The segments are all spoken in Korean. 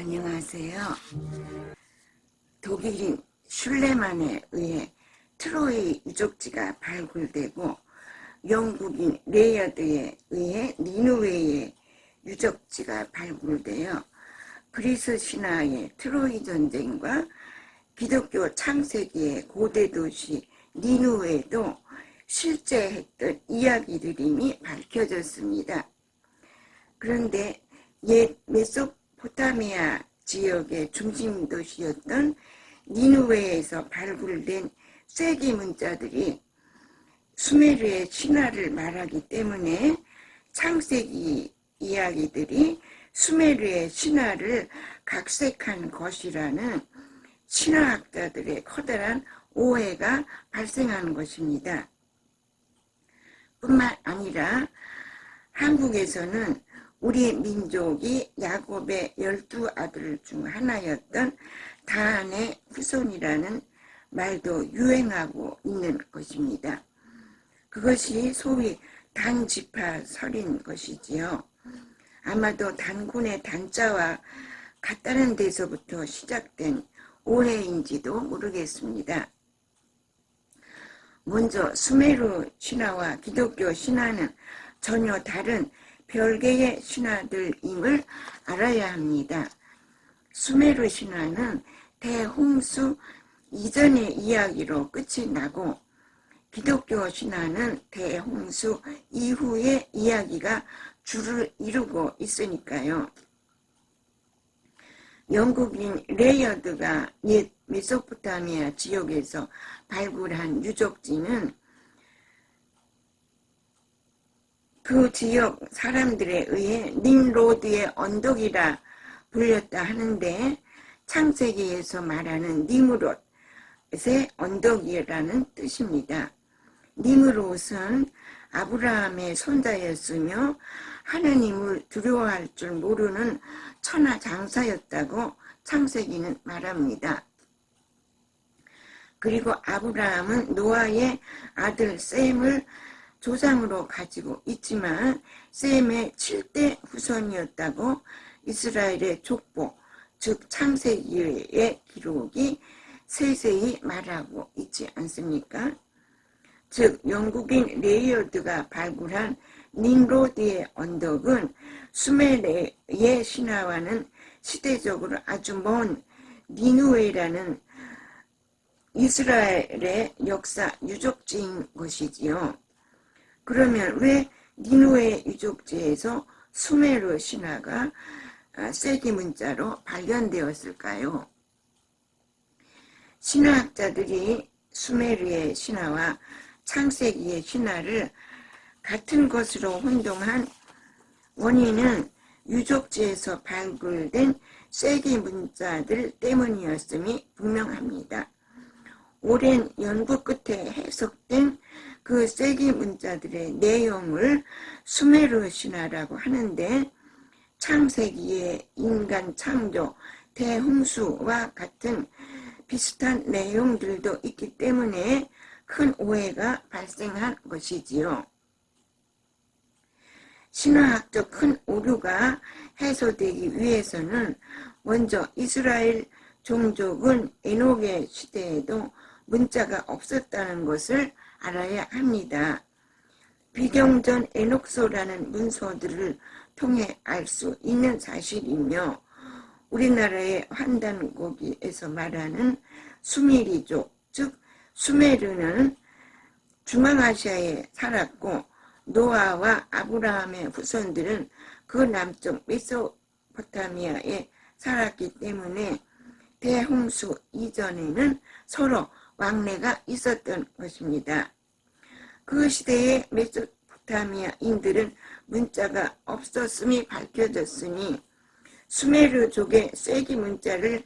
안녕하세요. 독일인 슐레만에 의해 트로이 유적지가 발굴되고 영국인 레이어드에 의해 니누웨이의 유적지가 발굴되어 그리스 신화의 트로이 전쟁과 기독교 창세기의 고대 도시 니누웨도 실제 했던 이야기들임이 밝혀졌습니다. 그런데 옛 메소 포타미아 지역의 중심 도시였던 니누웨에서 발굴된 쐐기 문자들이 수메르의 신화를 말하기 때문에 창세기 이야기들이 수메르의 신화를 각색한 것이라는 신화학자들의 커다란 오해가 발생하는 것입니다. 뿐만 아니라 한국에서는 우리 민족이 야곱의 열두 아들 중 하나였던 다한의 후손이라는 말도 유행하고 있는 것입니다. 그것이 소위 단지파설인 것이지요. 아마도 단군의 단자와 같다는 데서부터 시작된 오해인지도 모르겠습니다. 먼저 수메르 신화와 기독교 신화는 전혀 다른 별개의 신화들임을 알아야 합니다. 수메르 신화는 대홍수 이전의 이야기로 끝이 나고 기독교 신화는 대홍수 이후의 이야기가 줄을 이루고 있으니까요. 영국인 레이어드가 옛 메소포타미아 지역에서 발굴한 유적지는 그 지역 사람들에 의해 nim로드의 언덕이라 불렸다 하는데 창세기에서 말하는 니무롯의 언덕이라는 뜻입니다. 니무롯은 아브라함의 손자였으며 하나님을 두려워할 줄 모르는 천하 장사였다고 창세기는 말합니다. 그리고 아브라함은 노아의 아들 셈을 조상으로 가지고 있지만 셈의 7대 후손이었다고 이스라엘의 족보, 즉 창세기의 기록이 세세히 말하고 있지 않습니까? 즉 영국인 레이어드가 발굴한 닝로드의 언덕은 수메르의 신화와는 시대적으로 아주 먼 니누웨라는 이스라엘의 역사 유적지인 것이지요. 그러면 왜 니누웨 유적지에서 수메르 신화가 쐐기 문자로 발견되었을까요? 신화학자들이 수메르의 신화와 창세기의 신화를 같은 것으로 혼동한 원인은 유적지에서 발굴된 쐐기 문자들 때문이었음이 분명합니다. 오랜 연구 끝에 해석된 그 쐐기 문자들의 내용을 수메르 신화라고 하는데 창세기의 인간 창조, 대홍수와 같은 비슷한 내용들도 있기 때문에 큰 오해가 발생한 것이지요. 신화학적 큰 오류가 해소되기 위해서는 먼저 이스라엘 종족은 에녹의 시대에도 문자가 없었다는 것을 알아야 합니다. 비경전 에녹소라는 문서들을 통해 알 수 있는 사실이며 우리나라의 환단고기에서 말하는 수메리족, 즉 수메르는 중앙아시아에 살았고 노아와 아브라함의 후손들은 그 남쪽 메소포타미아에 살았기 때문에 대홍수 이전에는 서로 왕래가 있었던 것입니다. 그 시대의 메소포타미아인들은 문자가 없었음이 밝혀졌으니 수메르족의 쐐기 문자를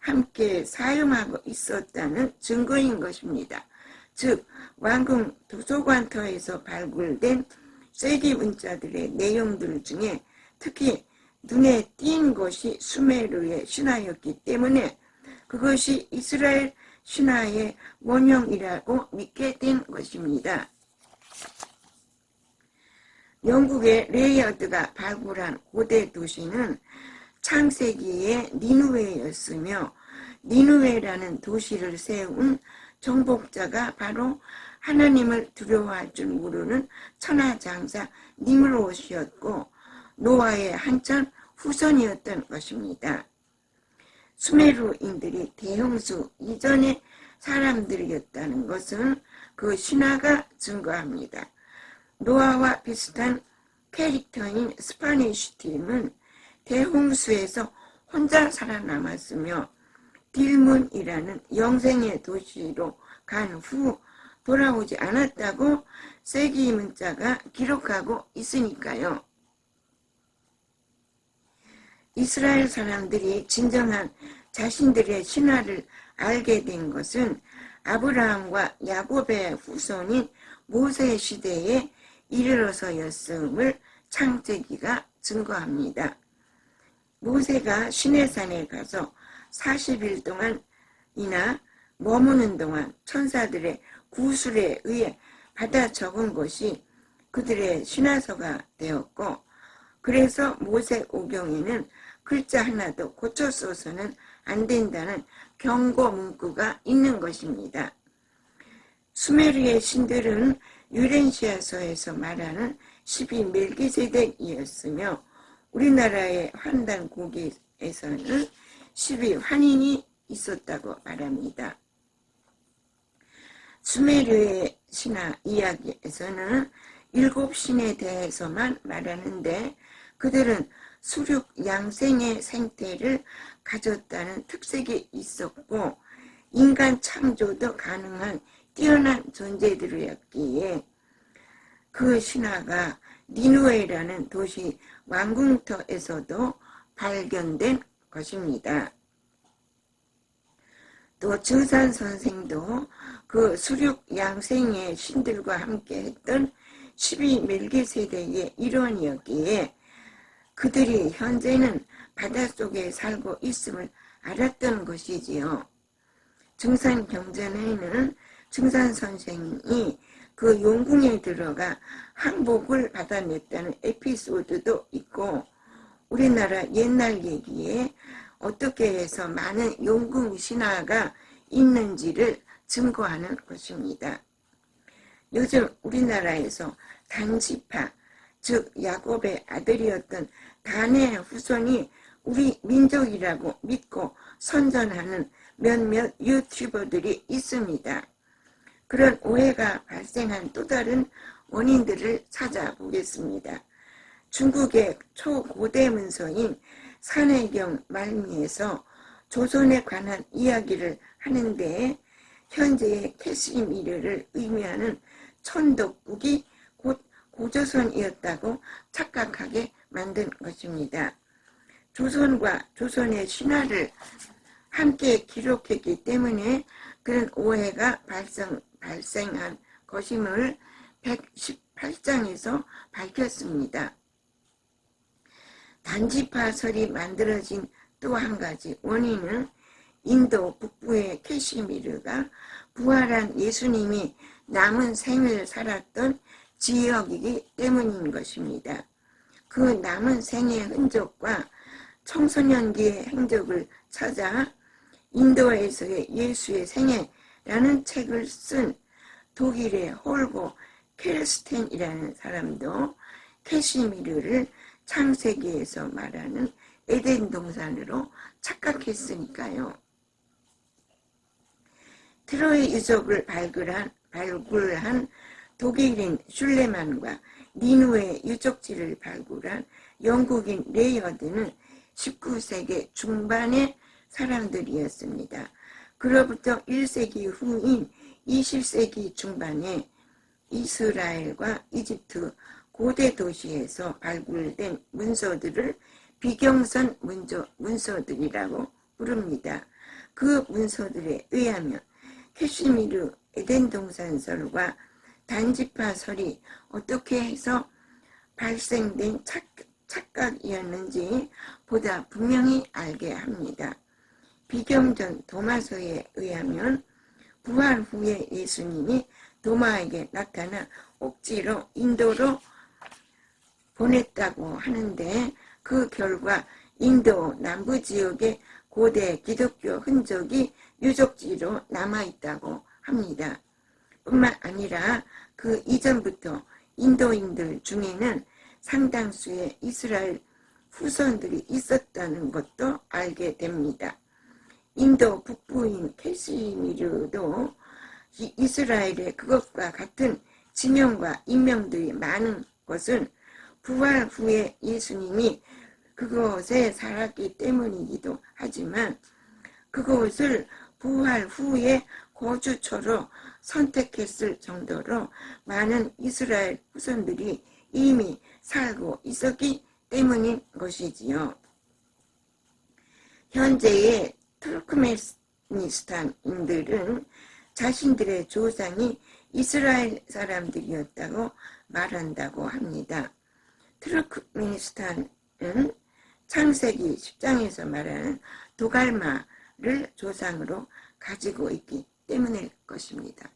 함께 사용하고 있었다는 증거인 것입니다. 즉 왕궁 도서관터에서 발굴된 쐐기 문자들의 내용들 중에 특히 눈에 띈 것이 수메르의 신화였기 때문에 그것이 이스라엘 신화의 원형이라고 믿게 된 것입니다. 영국의 레이어드가 발굴한 고대 도시는 창세기의 니누웨였으며 니누웨라는 도시를 세운 정복자가 바로 하나님을 두려워할 줄 모르는 천하장사 니므롯이었고 노아의 한참 후손이었던 것입니다. 수메르인들이 대홍수 이전의 사람들이었다는 것은 그 신화가 증거합니다. 노아와 비슷한 캐릭터인 스파니쉬 팀은 대홍수에서 혼자 살아남았으며 딜문이라는 영생의 도시로 간 후 돌아오지 않았다고 세기 문자가 기록하고 있으니까요. 이스라엘 사람들이 진정한 자신들의 신화를 알게 된 것은 아브라함과 야곱의 후손인 모세 시대에 이르러서였음을 창세기가 증거합니다. 모세가 시내산에 가서 40일 동안이나 머무는 동안 천사들의 구술에 의해 받아 적은 것이 그들의 신화서가 되었고 그래서 모세 오경에는 글자 하나도 고쳐 써서는 안 된다는 경고 문구가 있는 것입니다. 수메르의 신들은 유렌시아서에서 말하는 12 멜기세덱이었으며 우리나라의 환단 고기에서는 12 환인이 있었다고 말합니다. 수메르의 신화 이야기에서는 일곱 신에 대해서만 말하는데 그들은 수륙 양생의 생태를 가졌다는 특색이 있었고 인간 창조도 가능한 뛰어난 존재들이었기에 그 신화가 니누에라는 도시 왕궁터에서도 발견된 것입니다. 또 증산 선생도 그 수륙 양생의 신들과 함께 했던 12 멜기세덱의 일원이었기에 그들이 현재는 바닷속에 살고 있음을 알았던 것이지요. 증산 경전에는 증산 선생이 그 용궁에 들어가 항복을 받아냈다는 에피소드도 있고 우리나라 옛날 얘기에 어떻게 해서 많은 용궁 신화가 있는지를 증거하는 것입니다. 요즘 우리나라에서 단지파, 즉 야곱의 아들이었던 단의 후손이 우리 민족이라고 믿고 선전하는 몇몇 유튜버들이 있습니다. 그런 오해가 발생한 또 다른 원인들을 찾아보겠습니다. 중국의 초고대 문서인 산해경 말미에서 조선에 관한 이야기를 하는데 현재의 캐시미르를 의미하는 천덕국이 곧 고조선이었다고 착각하게 만든 것입니다. 조선과 조선의 신화를 함께 기록했기 때문에 그런 오해가 발생, 발생한 것임을 118장에서 밝혔습니다. 단지파설이 만들어진 또 한 가지 원인은 인도 북부의 캐시미르가 부활한 예수님이 남은 생을 살았던 지역이기 때문인 것입니다. 그 남은 생의 흔적과 청소년기의 행적을 찾아 인도에서의 예수의 생애라는 책을 쓴 독일의 홀고 케르스텐이라는 사람도 캐시미르를 창세기에서 말하는 에덴 동산으로 착각했으니까요. 트로이 유적을 발굴한, 발굴한 독일인 슐레만과 니누의 유적지를 발굴한 영국인 레이어드는 19세기 중반의 사람들이었습니다. 그로부터 1세기 후인 20세기 중반에 이스라엘과 이집트 고대 도시에서 발굴된 문서들을 비경선 문서, 문서들이라고 부릅니다. 그 문서들에 의하면 캐시미르 에덴 동산설과 단지파 설이 어떻게 해서 발생된 착, 착각이었는지 보다 분명히 알게 합니다. 비경전 도마서에 의하면 부활 후에 예수님이 도마에게 나타나 억지로 인도로 보냈다고 하는데 그 결과 인도 남부 지역의 고대 기독교 흔적이 유적지로 남아있다고 합니다. 뿐만 아니라 그 이전부터 인도인들 중에는 상당수의 이스라엘 후손들이 있었다는 것도 알게 됩니다. 인도 북부인 캐시미르도 이- 이스라엘의 그것과 같은 지명과 인명들이 많은 것은 부활 후에 예수님이 그곳에 살았기 때문이기도 하지만 그곳을 부활 후에 거주처로 선택했을 정도로 많은 이스라엘 후손들이 이미 살고 있었기 때문인 것이지요. 현재의 투르크메니스탄인들은 자신들의 조상이 이스라엘 사람들이었다고 말한다고 합니다. 투르크메니스탄은 창세기 10장에서 말하는 도갈마를 조상으로 가지고 있기 때문일 것입니다.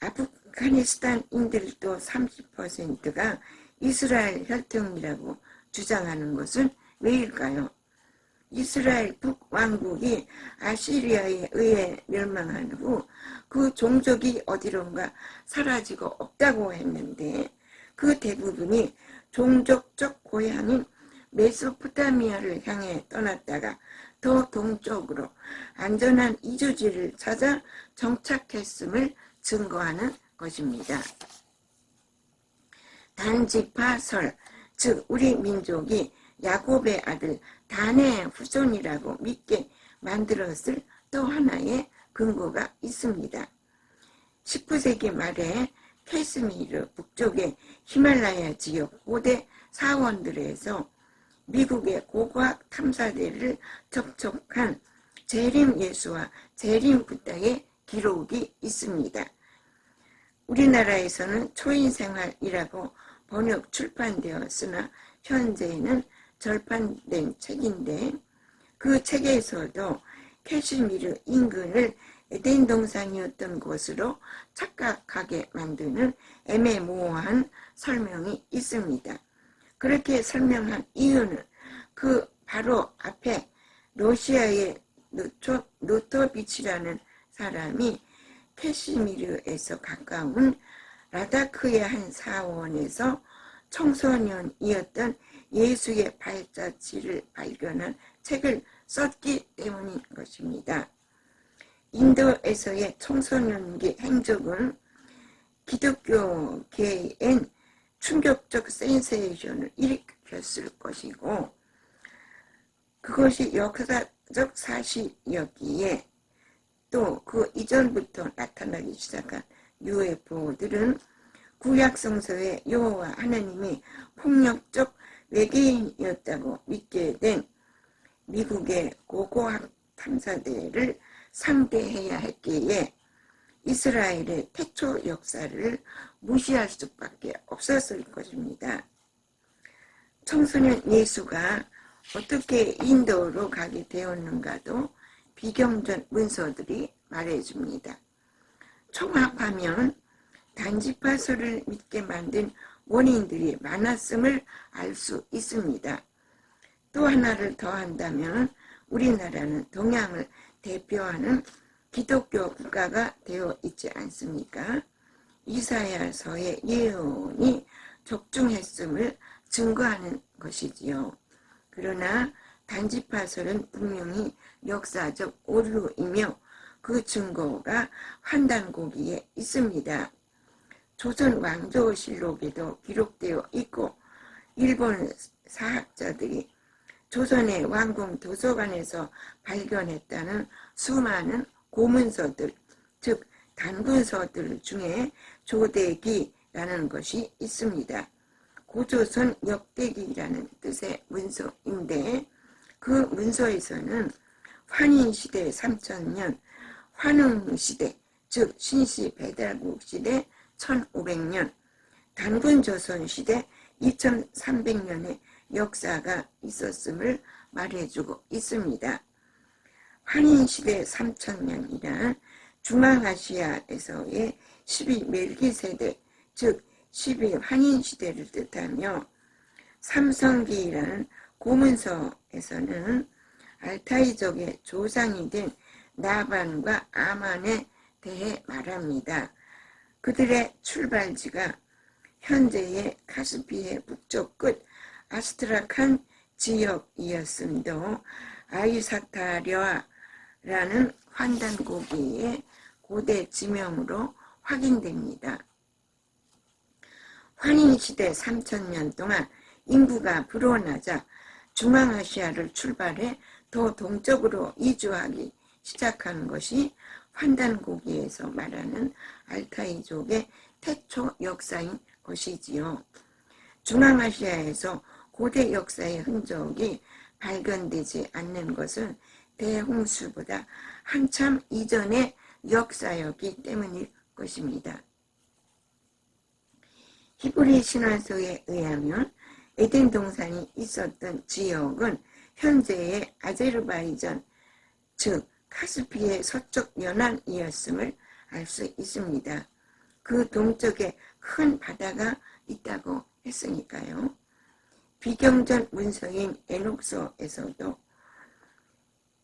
아프가니스탄인들도 30%가 이스라엘 혈통이라고 주장하는 것은 왜일까요? 이스라엘 북왕국이 아시리아에 의해 멸망한 후 그 종족이 어디론가 사라지고 없다고 했는데 그 대부분이 종족적 고향인 메소포타미아를 향해 떠났다가 더 동쪽으로 안전한 이주지를 찾아 정착했음을 증거하는 것입니다. 단지파설, 즉 우리 민족이 야곱의 아들 단의 후손이라고 믿게 만들었을 또 하나의 근거가 있습니다. 19세기 말에 캐스미르 북쪽의 히말라야 지역 고대 사원들에서 미국의 고고학 탐사대를 접촉한 재림 예수와 재림 부다의 기록이 있습니다. 우리나라에서는 초인생활이라고 번역 출판되었으나 현재는 절판된 책인데 그 책에서도 캐시미르 인근을 에덴 동산이었던 곳으로 착각하게 만드는 애매모호한 설명이 있습니다. 그렇게 설명한 이유는 그 바로 앞에 러시아의 노토, 노토비치라는 사람이 캐시미르에서 가까운 라다크의 한 사원에서 청소년이었던 예수의 발자취를 발견한 책을 썼기 때문인 것입니다. 인도에서의 청소년기 행적은 기독교계엔 충격적 센세이션을 일으켰을 것이고 그것이 역사적 사실이었기에 또 그 이전부터 나타나기 시작한 UFO들은 구약 성서의 여호와 하나님이 폭력적 외계인이었다고 믿게 된 미국의 고고학 탐사대를 상대해야 했기에 이스라엘의 태초 역사를 무시할 수밖에 없었을 것입니다. 청소년 예수가 어떻게 인도로 가게 되었는가도 비경전 문서들이 말해줍니다. 총합하면 단지파서를 믿게 만든 원인들이 많았음을 알 수 있습니다. 또 하나를 더한다면 우리나라는 동양을 대표하는 기독교 국가가 되어 있지 않습니까? 이사야서의 예언이 적중했음을 증거하는 것이지요. 그러나 단지파설은 분명히 역사적 오류이며 그 증거가 환단고기에 있습니다. 조선 왕조실록에도 기록되어 있고 일본 사학자들이 조선의 왕궁 도서관에서 발견했다는 수많은 고문서들, 즉 단군서들 중에 조대기라는 것이 있습니다. 고조선 역대기라는 뜻의 문서인데 그 문서에서는 환인시대 3천년, 환웅시대, 즉 신시 배달국 시대 1500년, 단군 조선 시대 2300년의 역사가 있었음을 말해주고 있습니다. 환인시대 3000년이란 중앙아시아에서의 12 멜기세대, 즉 12환인시대를 뜻하며 삼성기라는 고문서에서는 알타이족의 조상이 된 나반과 아만에 대해 말합니다. 그들의 출발지가 현재의 카스피해 북쪽 끝 아스트라칸 지역이었음도 아이사타려아 라는 환단 고기의 고대 지명으로 확인됩니다. 환인시대 3천년 동안 인구가 불어나자 중앙아시아를 출발해 더 동쪽으로 이주하기 시작한 것이 환단고기에서 말하는 알타이족의 태초 역사인 것이지요. 중앙아시아에서 고대 역사의 흔적이 발견되지 않는 것은 대홍수보다 한참 이전의 역사였기 때문일 것입니다. 히브리 신화서에 의하면 에덴 동산이 있었던 지역은 현재의 아제르바이잔, 즉 카스피의 서쪽 연안이었음을 알 수 있습니다. 그 동쪽에 큰 바다가 있다고 했으니까요. 비경전 문서인 에녹서에서도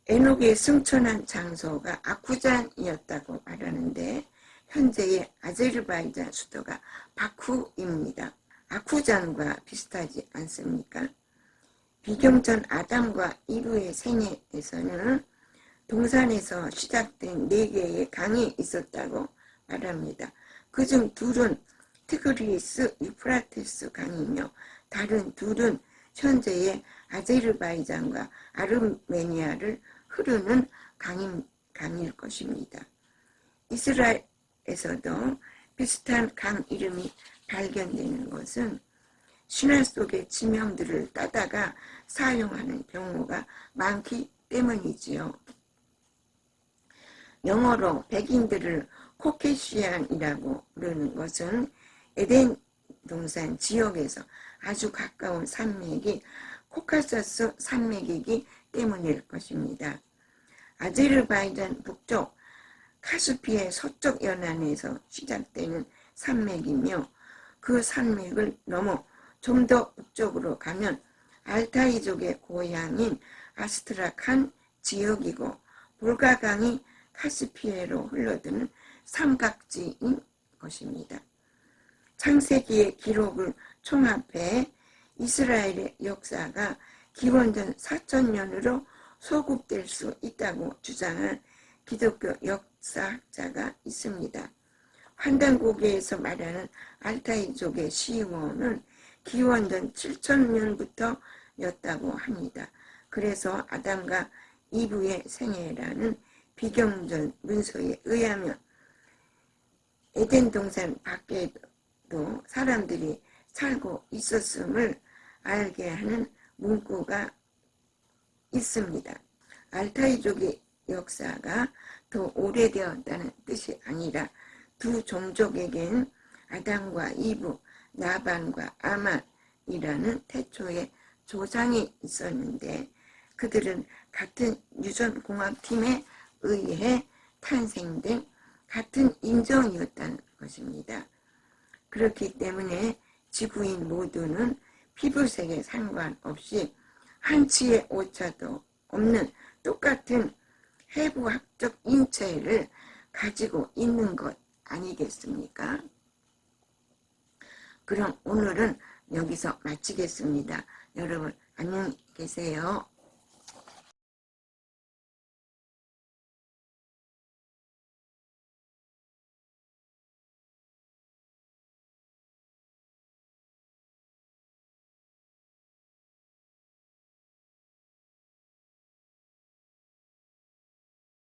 에녹의 승천한 장소가 아쿠잔이었다고 말하는데 현재의 아제르바이잔 수도가 바쿠입니다. 아쿠잔과 비슷하지 않습니까? 비경전 아담과 이브의 생애에서는 동산에서 시작된 네 개의 강이 있었다고 말합니다. 그중 둘은 티그리스 유프라테스 강이며 다른 둘은 현재의 아제르바이잔과 아르메니아를 흐르는 강인, 강일 것입니다. 이스라엘에서도 비슷한 강 이름이 발견되는 것은 신화 속의 지명들을 따다가 사용하는 경우가 많기 때문이지요. 영어로 백인들을 코케시안이라고 부르는 것은 에덴 동산 지역에서 아주 가까운 산맥이 코카서스 산맥이기 때문일 것입니다. 아제르바이잔 북쪽 카스피의 서쪽 연안에서 시작되는 산맥이며 그 산맥을 넘어 좀 더 북쪽으로 가면 알타이족의 고향인 아스트라칸 지역이고 볼가강이 카스피해로 흘러드는 삼각지인 것입니다. 창세기의 기록을 총합해 이스라엘의 역사가 기원전 4천년으로 소급될 수 있다고 주장한 기독교 역사학자가 있습니다. 환단고개에서 말하는 알타이족의 시원은 기원전 7천년부터 였다고 합니다. 그래서 아담과 이브의 생애라는 비경전 문서에 의하면 에덴 동산 밖에도 사람들이 살고 있었음을 알게 하는 문구가 있습니다. 알타이족의 역사가 더 오래되었다는 뜻이 아니라 두 종족에겐 아담과 이브, 나반과 아만이라는 태초의 조상이 있었는데 그들은 같은 유전공학팀에 의해 탄생된 같은 인종이었다는 것입니다. 그렇기 때문에 지구인 모두는 피부색에 상관없이 한치의 오차도 없는 똑같은 해부학적 인체를 가지고 있는 것 아니겠습니까? 그럼 오늘은 여기서 마치겠습니다. 여러분 안녕히 계세요.